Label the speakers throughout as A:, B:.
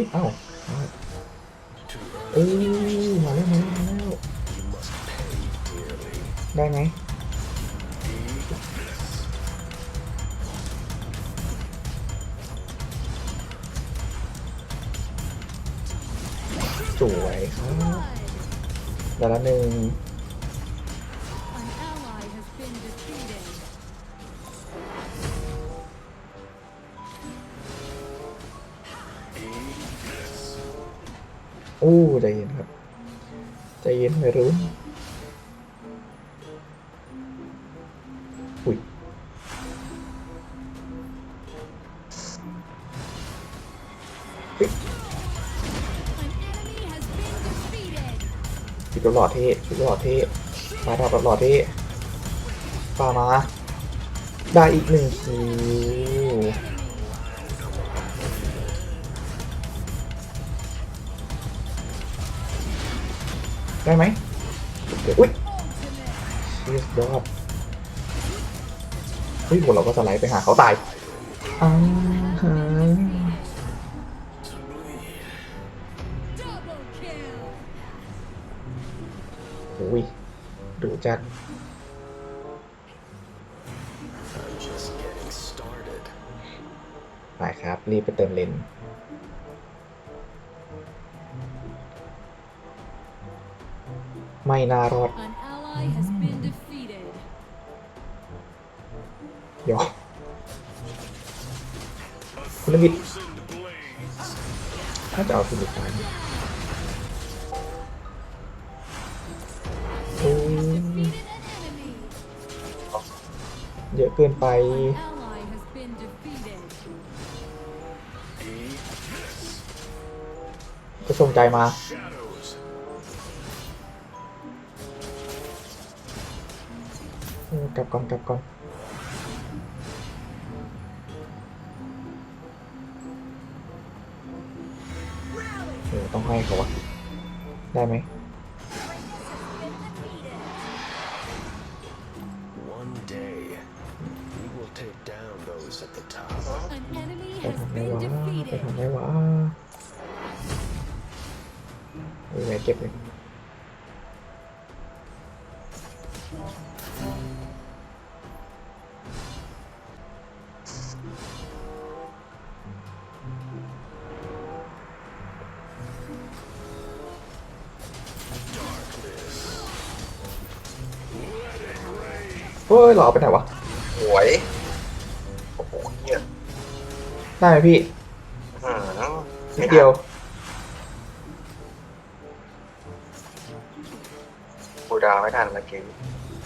A: อุ้ยเอ้าเอ้ยมาแล้วมาแล้วมาแล้วได้ไหมสวยครับดาละหนึ่ง ปิดตัวหลอดเท่ปิดตัวหลอดเท่มาดับหลอดเท่ปามา ได้อีกหนึ่งคิวได้ไหมเดี๋ยวอุ้ยเรียบยอดเฮ้ยพวกเราก็สไลด์ไปหาเขาตายอ้าว จัด
B: I'm just getting started.
A: ไปครับ รีบไปเติมเลนไม่น่ารอด
C: An ally has been defeated.
A: เดี๋ยวคุณวิทย์ถ้าจะเอาคุณวิทย์ตายน เยอะเกินไป ก็ส่งใจมาออกลับก่อนกลับก่อนเออต้องให้เขาวะได้ไหม ก็บเลยเฮ้ยเราเอาไปไหนวะ
D: หวยโอ้โหเหี้ย
A: ได้ไหมพี่
D: อืม
A: นิดเดียว
D: ดาวไม่ทันเมื่อกี้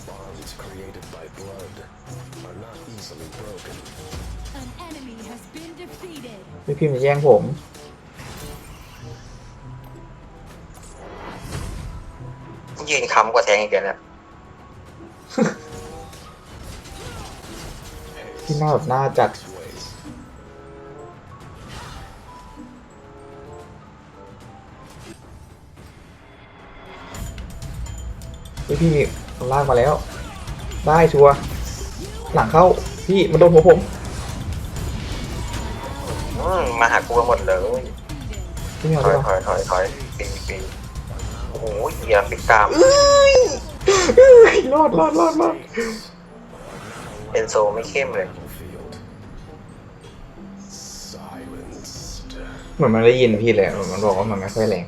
B: Bonds created by blood are not easily broken.
C: An enemy has been defeated.
A: พี่พิมพ์จะแย่งผม
D: ยืนค้ำกว่าแทงอีกแล้วเนี่ย
A: ที่หน้าแบบหน้าจัด
B: Ways.
A: พี่พี่มันลากมาแล้ว ได้ชัวร์หลังเข้าพี่มันโดนหัวผม
D: อืมมาหากูกันหมดเลย
C: Defeated.
A: พี่ไม่เอา
D: ถ
A: ด้
D: อ
A: วยย
D: ถอยถอยถอยปีปีโอ้โหเหี้ยปิดกราม
A: เอ้ยเอ้ยรอดรอดรอดรอด
D: เป็นโซไม่เข้มเลย
B: Battlefield. Silenced.
A: เหมือนมันได้ยินพี่เลยมันบอกว่ามันไม่ค่อยแรง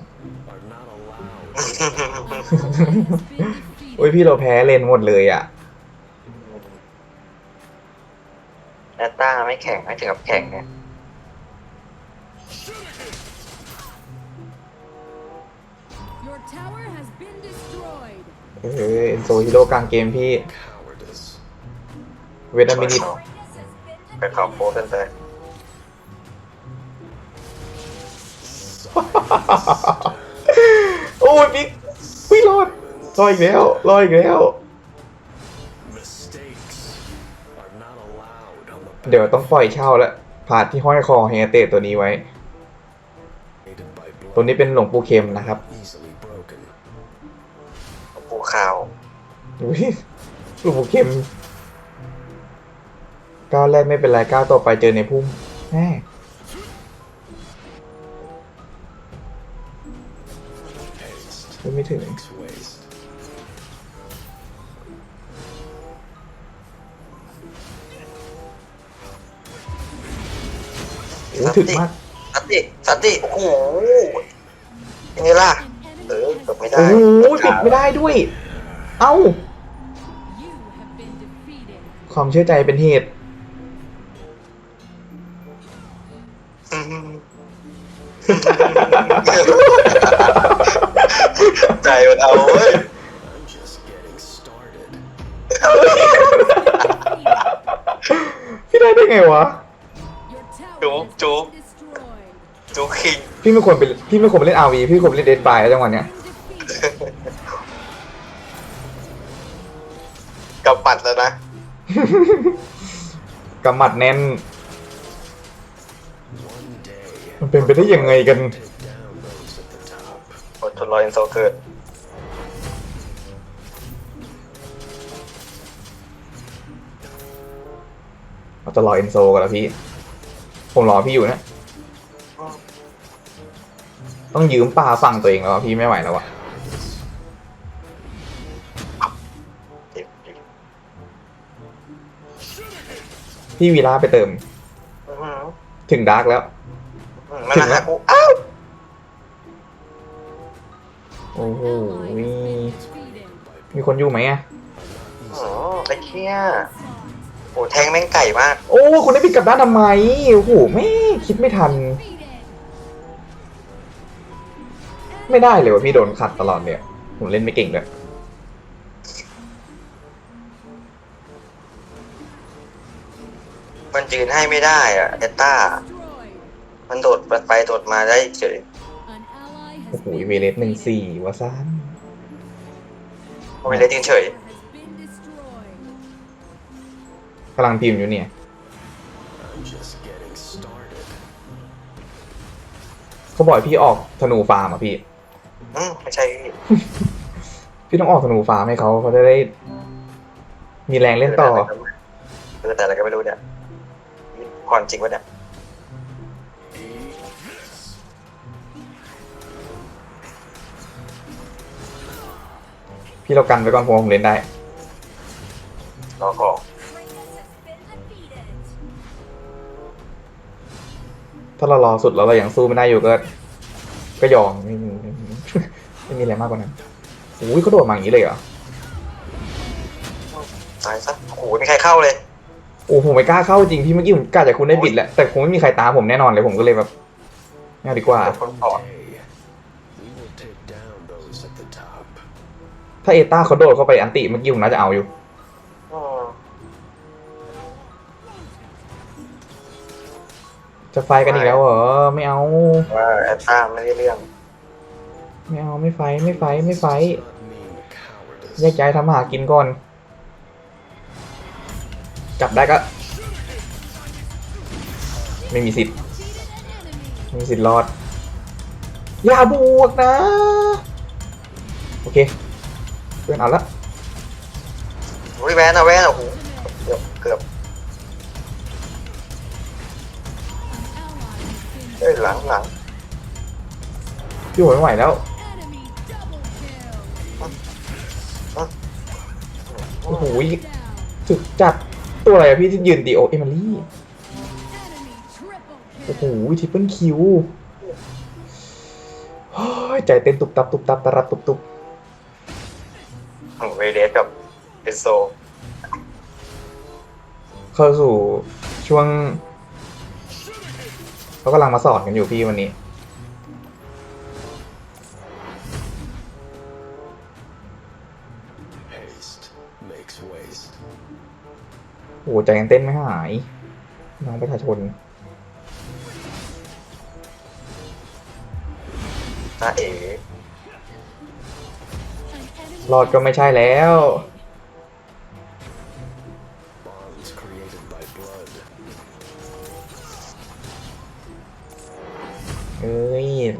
A: อ้ย
C: defeated.
A: พี่เราแพ้เลนหมดเลยอะ
D: แอตต้าไม่แข็งไม่ถึงกับแข็งเนี่ย
C: Your tower has been destroyed.
A: เออเอ็นโซฮีโร่กลางเกมพี่
B: Cowardice.
A: เวทามินิต
D: ไปขอบโค้ดกันไป
A: โอ้ยพี่พี่รอด รออีกแล้วรออีกแล้ว เดี๋ยวต้องปล่อยเช่าแล้วผาดที่ห้อยคอเฮเตตัวนี้ไว้ ตัวนี้เป็นหลวงปู่เค็มนะครับ
B: หลวง
D: ปู่ขาว
A: หลวงปู่เค็มก้าวแรกไม่เป็นไรก้าวต่อไปเจอในพุ่มแม่ไม่ถึง
B: makes waste.
A: โอ้ถึงมาก
D: สันติสันติโอ้โหยังไงล่ะ
C: An
D: เอ
C: enemy
D: อ
C: has
D: เกือบไม่ได้
A: โอ้โหปิดไม่ได้ด้วย เอ้า
C: You have been defeated.
A: ความเชื่อใจเป็นเหตุ
D: อืมใจมันเอาเว้ย
B: I'm just getting started.
A: พี่ได้ได้ไงวะ
D: จูคิง
A: พี่ไม่ควรไปพี่ไม่ควรไปเล่นอาวีพี่ควรไปเล่นเดนไฟแล้วจังหวะเนี้ย
C: Been defeated.
D: กับปัดแล้วนะ
A: กำหมัดแน่น
B: One day,
A: มันเป็นไปได้ยังไงกัน
B: take down those at the top.
D: อดทนรอเอ็นโซเกิด
A: เราจะรอเอนโซกันแล้วพี่ ผมรอพี่อยู่นะ ต้องยืมปลาฝั่งตัวเองแล้วอะพี่ไม่ไหวแล้วอะ
D: เจ็บจริง
A: พี่วีล่าไปเติม
D: อื้อหือ
A: ถึงดาร์กแล้ว
D: อื้อหือมันมาหากูอ้าว
A: โอ้โห
C: Ally has
A: มี
C: been defeated.
A: มีคนอยู่ไหมอะ
D: อื้อหือไอ้เชี่ยโอ้แทงแม่งไก่มาก
A: โอ้ คุณได้ปิดกลับด้านทำไม โอ้โห ไม่คิดไม่ทัน
C: Defeated.
A: ไม่ได้เลยว่ะพี่โดนขัดตลอดเลยอะผมเล่นไม่เก่งเลย
D: มันยืนให้ไม่ได้อะเอตต้า
C: Destroyed.
D: มันโดดไปโดดมาได้เฉย
C: An ally
A: โอ้
C: has
A: โห
C: been
A: เวเลสหนึ่งสี่วะซ่าน
D: เพราะมันเลยยืนเฉย
C: has been destroyed.
A: กำลังพิมพ์อยู่เนี่ย
B: I'm just getting started.
A: เขาบอกให้พี่ออกธนูฟาร์มอะพี่
D: อืมไม่ใช่พี่
A: พี่ต้องออกธนูฟาร์มให้เขาเขาจะได้ มีแรงเล่นต่อ
D: เออแต่อะไรก็ไม่รู้เนี่ยความจริงวะเนี่ย
A: พี่เรากันไปก่อนผมผมเล่นได้
D: รอของ
A: ถ้าเรารอสุดแล้วเรายังสู้ไม่ได้อยู่ก็ ก็ยอมไม่มีไม่มีไม่มีอะไรมากกว่านั้นโอ้ยเขาโดดมาอย่างนี้เลยเหรอ
D: ตายซะโอ้โหไม่มีใครเข้าเลย
A: โอ้ผมไม่กล้าเข้าจริงพี่เมื่อกี้ผมกล้าจากคุณได้บิดแหละแต่คงไม่มีใครตามผมแน่นอนเลยผมก็เลยแบบไม่เอาดีกว่า
D: เดี๋ยวคนต่อ
B: Day, we will take down those at the top.
A: ถ้าเอต้าเขาโดดเข้าไปอันติเมื่อกี้ผมน่าจะเอาอยู่ จะไฟกันอีกแล้วเหรอ ไม่เอา
D: ว่าแอตต้าไม่ได้เรื่อง
A: ไม่เอาไม่ไฟไม่ไฟไม่ไฟ
B: Does not mean cowardice.
A: แยกย้ายทำมาหากินก่อน จับได้ก็ ไม่มีสิทธิ์ไม่มีสิทธิ์รอด อย่าบวกนะ โอเค เพื่อนเอาละ
D: อุ้ยแวนอะแวนอะโอ้โห อ้ยหลังหลัง
A: พี่โหไม่ไหวแล้ว
C: enemy double kill.
A: โอ้โห
C: Down.
A: ถึกจัดตัวอะไรอะพี่ที่ยืนดีโอเอมิลี่
C: Enemy triple
A: โอ้โห
C: kill.
A: ทริปเปิลคิวโอ้ยใจเต้นตุบตับตุบตับตะรับตุบตุบ
D: โอ้โหเวเดสกับเอโซ
A: เข้าสู่ช่วง เขากำลังมาสอนกันอยู่พี่วันนี้
B: Haste makes waste.
A: โอ้โหใจยังเต้นไม่หาย น้องประชาชน
D: ตาเอ๋
C: An enemy
A: รอดก็ไม่ใช่แล้ว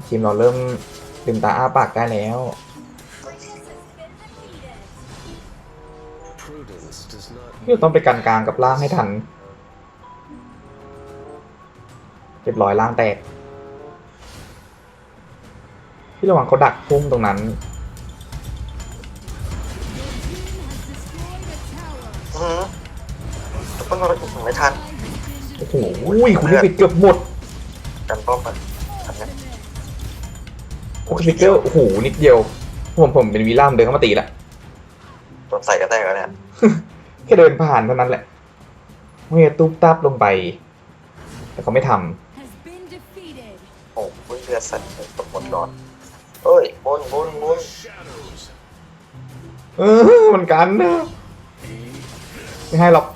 A: ทีมเราเริ่มลืมตาอ้าปากได้แล้ว
B: เพื่
A: ต้องไปกันกลางกับล่างให้ทันเรียบร้อยล่างแตก ที่ระหว่างเขาดักพุ่งตรงนั้น
D: อือต้องรอไปถึงไม่ทัน
A: โอ้โหคุณนี่ปิดเกือบหมด
D: กันป้อมไป
A: โอ้ฟิกเกอร์โอ้โหนิดเดียวผมผมเป็นวีล่ามเดินเข้ามาตีละ
D: โดนใส่กระแทกแล้วเนี่ย
A: แค่เดินผ่านเท่านั้นแหละเมื่อตุ๊บตับลงไป แต่เขาไม่ท
C: Has been defeated.
D: โอ้โหเลือดสั่นเลยตกหมดหลอดเอ้ยบนบนบน
B: Shadows. ำ
A: เออเหมือนกันนะไม่ให้หรอก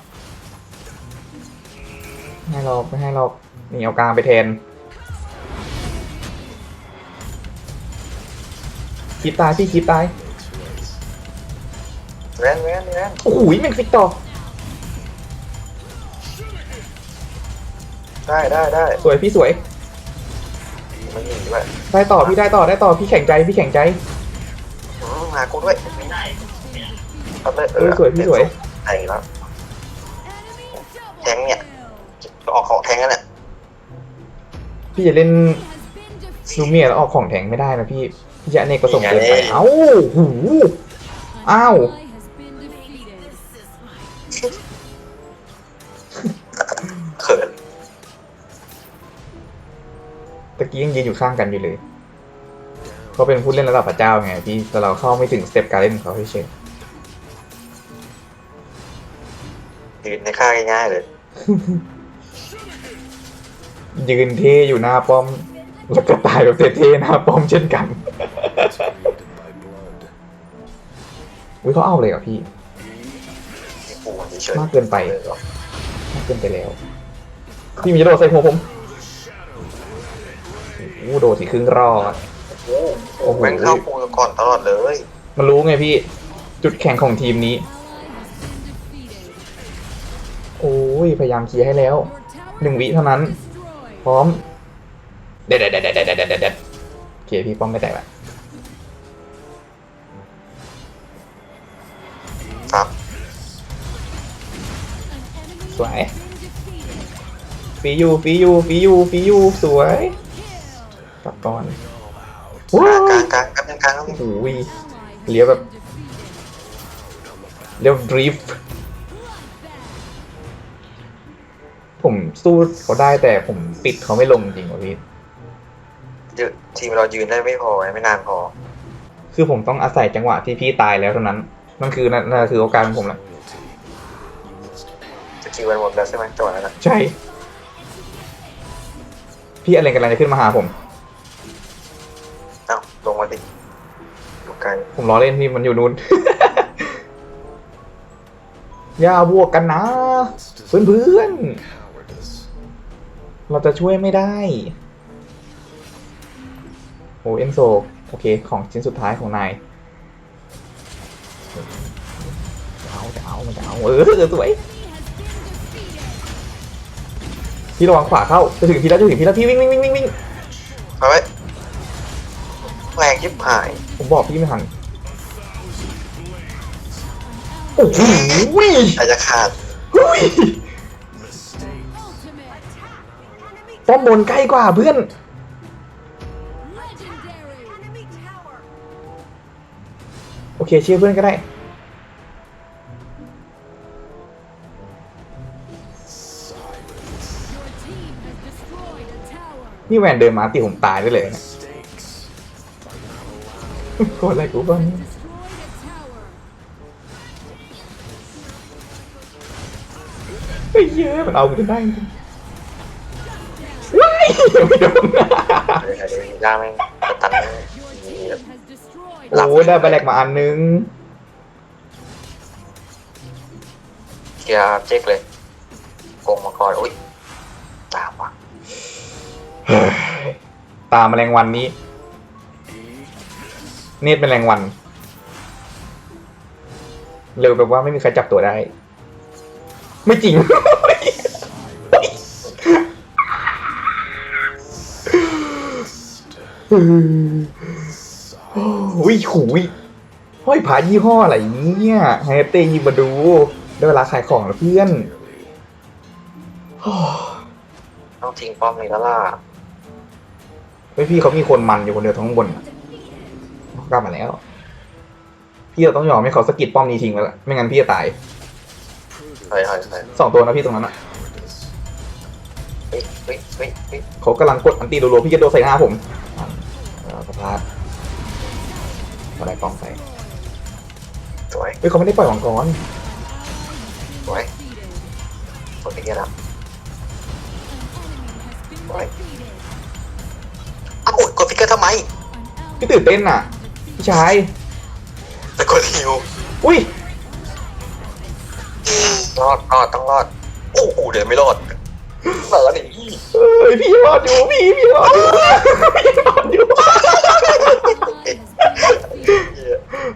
A: ไม่ให้หรอกไม่ให้หรอกนี่เอากลางไปแทน คีบตายพี่คีบตาย
D: แวนแวนแวน
A: โอ้โหแม่งฟิกต่อ
D: ได้ได้ได้
A: สวยพี่สวย
D: มันยิงด้วย
A: ได้ต่อพี่ได้ต่อได้ต่อพี่แข่งใจพี่แข่งใจ
D: อืมหากูด้วยเอาเลย
A: เออสวยพี่สวย
D: ไอ้แล้ว
C: Enemy double
D: Thắng nhỉ?
C: kill.
D: ออกของแทงกันเนี่ย
A: พี่จะเล่น
C: Has been
A: ซู
C: defeated.
A: เมียแล้วออกของแทงไม่ได้นะพี่ พี่จะอเนกประสงค์เกินไปเอ้าหู
C: An
A: Ow.
C: ally has been defeated.
D: เขิน
A: ตะกี้ยังยืนอยู่ข้างกันอยู่เลยเขาเป็นผู้เล่นระดับพระเจ้าไงพี่แต่เราเข้าไม่ถึงสเต็ปการเล่นของเขาเฉย
D: ยืนในค่าง่ายๆเลย
A: ๆยืนเท่อยู่หน้าป้อม แล้วก็ตายแบบเท่ๆหน้าป้อมเช่นกัน
B: It's created by blood.
A: อุ้ยเขาเอาเลยเหรอพี่
D: มีปูมันเฉยๆ
A: มากเกินไป
D: เลยเหรอ
A: มากเกินไปแล้ว พี่มีจะโดดใส่หัวผมโอ้โหโดดสิครึ่งรอด
D: โอ้โห แม่งเข้าปูก่อนตลอดเลย
A: มันรู้ไงพี่ จุดแข่งของทีมนี้
C: Ally has been defeated.
A: โอ้ย พยายามเคลียร์ให้แล้ว
C: Your tower
A: หนึ่งวิเท่านั้น
C: destroyed.
A: พร้อม เด็ดเด็ดเด็ดเด็ดเด็ดเด็ดเด็ดโอเคพี่ป้อมไม่แตกละ สวย
C: has been defeated.
A: ฟียูฟียูฟียูฟียูสวย
C: Kill.
A: กลับก่อน
B: All out.
A: ว้าก
D: ลายงกลางครับกลางครับ
A: โอ้โห
C: Ally has
A: เลี้ยวแบบ
C: been defeated.
A: เรียกดริฟ
C: Bloodbath.
A: ผมสู้เขาได้แต่ผมปิดเขาไม่ลงจริงวะพี่
D: ยืนทีมเรายืนได้ไม่พอไม่นานพอ
A: คือผมต้องอาศัยจังหวะที่พี่ตายแล้วเท่านั้นนั่นคือนั่นนั่นคือโอกาสของผมละ
B: Loyalty. You must pay.
D: สกิลมันหมดแล้วใช่ไหมจังหวะนั้นนะ
A: ใช่ พี่อะไรกำลังจะขึ้นมาหาผม
D: เอ้าลงมาดิอยู่ไกล
A: ผมล้อเล่นพี่มันอยู่นู้น อย่าบวกกันนะ เพื่อนเพื่อน
B: Cowardice.
A: ๆเราจะช่วยไม่ได้โอ้เอนโซ โอเค ของชิ้นสุดท้ายของนายจะเอาจะเอามันจะเอาเออสวย พี่ระวังขวาเข้าจะถึงพี่แล้วจะถึงพี่แล้วพี่วิ่งวิ่งวิ่งวิ่งวิ่ง
D: เอาไว้แรงยิบหาย
A: ผมบอกพี่ไม่ทันโอ้โห
D: อาจจะขาด
A: เฮ้ย
B: Mistake.
C: Ultimate.
A: ป้อมบนใกล้กว่าเพื่อน
C: Legendary. Enemy tower.
A: โอเคเชื่อเพื่อนก็ได้ นี่แวนเดินมาตีผมตายได้เลยนะโคตรอะไรกูบ้างไอ้เยอะมันเอากูจนได้จริงว้ายไม่โดน
D: เดี๋ยวเดี๋ยวย่าแม่ตันแม่ง
C: Your
D: มี
C: team
D: แบ
A: โอ้ได้ใบแรกมาอันนึง
D: เคลียร์เจ๊กเลยโกงมาก่อนอุ้ยตามว่ะ
A: ตามแมลงวันนี้ เนตรแมลงวัน เร็วแบบว่าไม่มีใครจับตัวได้ ไม่จริง อุ้ยหูยห้อยผายี่ห้ออะไรเนี่ยไฮเตยิงมาดู ได้เวลาขายของแล้วเพื่อน
D: ต้องทิ้งป้อมนี้แล้วล่ะ
A: ฮ้ยพี่เขามีคนมันอยู่คนเดียวทั้งบนอะเขากลับมาแล้ว พี่เราต้องยอมให้เขาสะกิดป้อมนี้ทิ้งแล้วล่ะไม่งั้นพี่จะตาย
D: เฮ้ยเฮ้ยเฮ้ย
A: สองตัวนะพี่ตรงนั้นอะ
B: Cowardice.
D: เฮ้ยเฮ้ยเฮ้ยเฮ้ย
A: เขากำลังกดอันตีรัวๆพี่จะโดนใส่หน้าผมอะเออสะพาดอะไรกล้องใส่
D: สวย
A: เฮ้ยเขาไม่ได้ปล่อยมังกร
D: สวยกดไปเยอะแล้วสวย อ้าวกดพิกเกอร์ทำไม
A: พี่ตื่นเต้นอะพี่ชาย
D: แต่กดฮิว
A: อุ้ย
D: รอดรอดต้องรอดโอ้โหเดี๋ยวไม่รอดเหรอนี่
A: เอ้ยพี่รอดอยู่พี่พี่รอดอยู่พี่รอดอยู่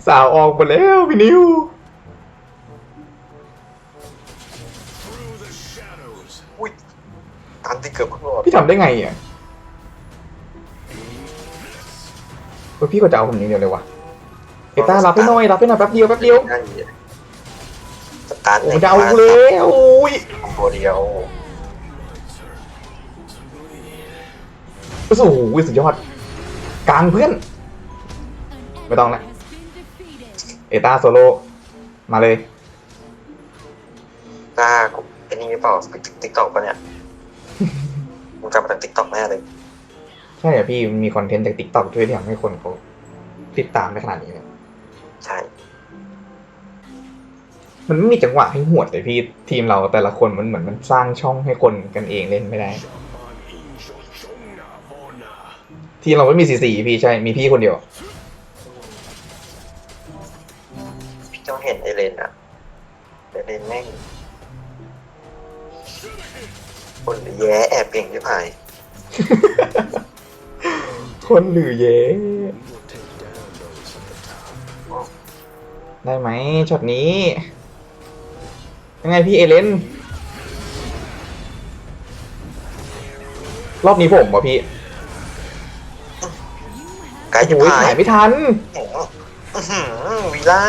A: สาวออกหมดแล้วพี่นิว
B: Through the shadows.
D: อุ้ยตามที่เกือบรอด
A: พี่ทำได้ไงอะ เฮ้ยพี่ก็จะเอาผมนี้เดียวเลยวะเอต้ารับให้หน่อยรับให้หน่อยแป๊บเดียวแป๊บเดียว
D: นั่นสตาร์ท
A: ผมจะเอาแล้วอุ้ย
D: คอมโบเดียว
A: โอ้โหสุดยอดกลางเพื่อน ไม่ต้องละ เอต้าโซโล่มาเลย
D: กล้าไอ้นี่เปล่าติ๊กต็อกปะเนี่ยมึงจำมาจากติ๊กต็อกแน่เลย
A: ใช่เหรอพี่มันมีคอนเทนต์จากติ๊กต็อกด้วยที่ทำให้คนเขาติดตามได้ขนาดนี้เลย
D: ใช่
A: มันไม่มีจังหวะให้หวดเลยพี่ทีมเราแต่ละคนมันเหมือนมันสร้างช่องให้คนกันเองเล่นไม่ได้
B: Shaman Angel Jona Vona.
A: ทีมเราไม่มีสีสีพี่ใช่ มีพี่คนเดียว
D: พี่ต้องเห็นไอเลนอะไอเลนแม่งคนแย่แอบเก่งที่ผาย
A: คนหรือเย่
B: We will take down those at the top.
A: ได้ไหมช็อตนี้ ยังไงพี่เอเลนรอบนี้ผมวะพี่
D: ไกลจะ
A: โอ้ย
D: ผาย
A: ถ่ายไม่ทัน
D: อื้อหือวีล่า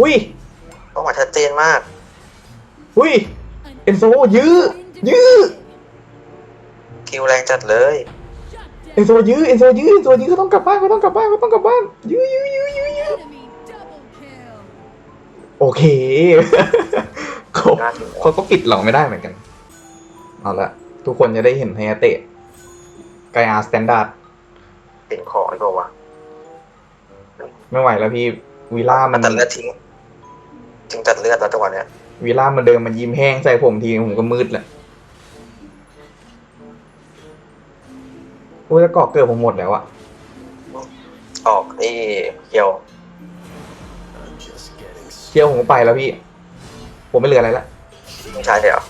A: อุ้ย
D: เป้าหมายชัดเจนมาก
A: อุ้ย เอ็นโซยื้อยื้อ
D: คิวแรงจัดเลย
A: เอ็นโซยื้อเอ็นโซยื้อเอ็นโซยื้อเขาต้องกลับบ้านเขาต้องกลับบ้านเขาต้องกลับบ้านยื้อยื้อยื้อยื้อยื้อ
C: Enemy double kill.
A: โอเคเขา
D: น่าถึง
A: เขาก็ปิดเราไม่ได้เหมือนกันเอาละทุกคนจะได้เห็นไฮยาเตะไกอาสแตนดาร์ด
D: เป็นของไอ้บอกว่า
A: ไม่ไหวแล้วพี่วีล่ามัน
D: ตัดเลือดทิ้งจึงตัดเลือดแล้วจังหวะเนี้ย
A: วีล่ามันเดินมันยิ้มแห้งใส่ผมทีผมก็มืดแหละ โอ้ยแล้วเกาะเกิดผมหมดแล้วอะ
D: ออกไอ้เคียว
B: I'm just getting
A: เชี่ยวผมก็ไปแล้วพี่ ผมไม่เหลืออะไรละ
D: ไม่ใช่เลยเหรอ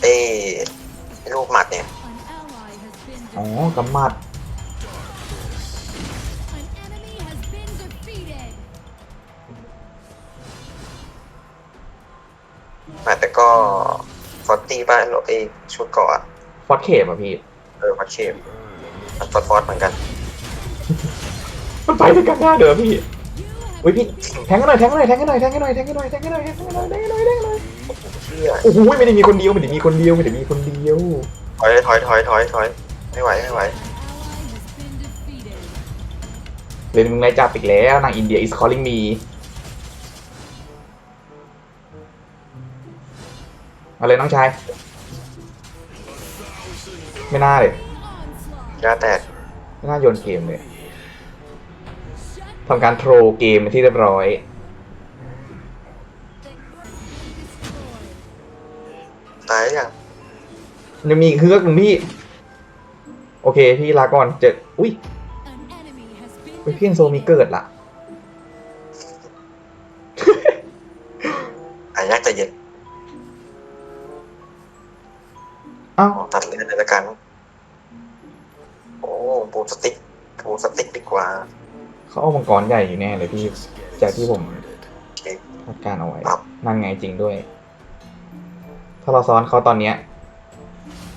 D: ไอ้ไอ้ลูกหมัดเนี่ย
C: An ally has been
A: อ๋อกำมัด
C: An enemy has been defeated.
D: แต่ก็ฟอตตี้บ้านไอ้ชุดเกาะอะ
A: ฟอสเคปอะพี่
D: เออฟอตเชฟ ฟอตฟอตเหมือนกัน
A: มันไปด้วยกันได้เด้อพี่อุ้ยพี่แทงกันหน่อยแทงกันหน่อยแทงกันหน่อยแทงกันหน่อยแทงกันหน่อยแทงกันหน่อยแทงกันหน่อยแทงกันหน่อยแทงกันหน่อย
D: เชี่ย
A: โอ้โหไม่ได้มีคนเดียวไม่ได้มีคนเดียวไม่ได้มีคนเดียว
D: ถอยถอยถอยถอยถอยไม่ไหวไม่ไหว
A: เรนมึงไล่จับอีกแล้วนางอินเดีย is calling me อาเลยน้องชาย ไม่น่าเลย
C: Onslaught.
D: ยาแตก
A: ไม่น่าโยนเกมเลย
C: Shut
A: ทำการโทรเกมเป็นที่เรียบร้อย
D: ตายหรือยัง
A: ยังมีอีกเครื่องหนึ่งพี่ โอเค พี่ลาก่อนเจออุ้ย
C: An enemy has been
A: ไปเพียงโซมีเกิดละ กรใหญ่อยู่แน่เลยพี่
B: just getting
A: จากที่ผม
B: started.
D: โอเค
A: คาดการณ์เอาไว้
D: ครับ
A: นั่นไงจริงด้วย ถ้าเราซ้อนเขาตอนเนี้ย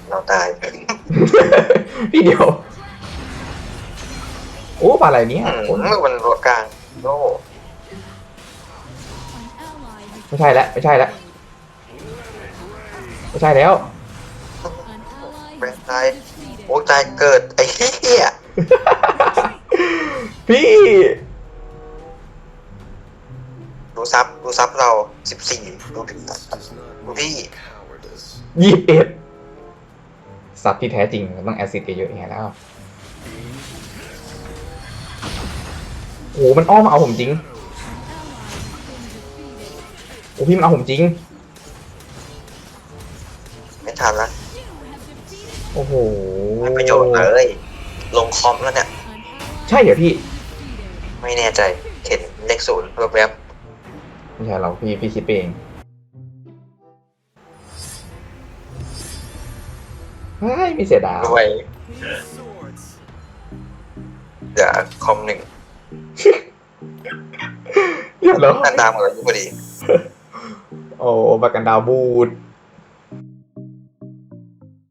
D: เราตาย
A: พี่เดียว โอ้ปลาอะไรเนี่ย
D: อืม
A: คน
D: มันรัวกลางโอ้
C: An ally has
A: ไม่ใช่แล้วไม่ใช่แล้วไม่ใช่แล้ว
C: an ally
D: แม่
C: has
D: ตาย
C: been defeated.
D: โอ้ตายเกิดไอ้เหี้ย
A: พี่
D: ดูซับดูซับเราสิบสี่ดูถึง
B: This does not
D: Lee.
B: mean cowardice.
A: ยี่สิบเอ็ดซับที่แท้จริงต้องแอซิดเยอะๆอย่างเงี้ยแล้วโอ้โหมันอ้อมมาเอาผมจริง โอ้พี่มันเอาผมจริง
D: ไม่ทันละ
A: โอ้โห
D: ไม่ประโยชน์เลย ลงคอมแล้วเนี่ย
A: ใช่เหรอพี่
D: ไม่แน่ใจเห็นเลขศูนย์แวบ
A: ไม่ใช่เราพี่พี่คิดไปเอง เฮ้ยมีเสียดาย
D: ๆด้วยเดี๋ยวคอมหนึ่ง
A: เรียบร้อย
D: หน้าตาเหมือนกันพอดี
A: โอ้บากันดาวบูด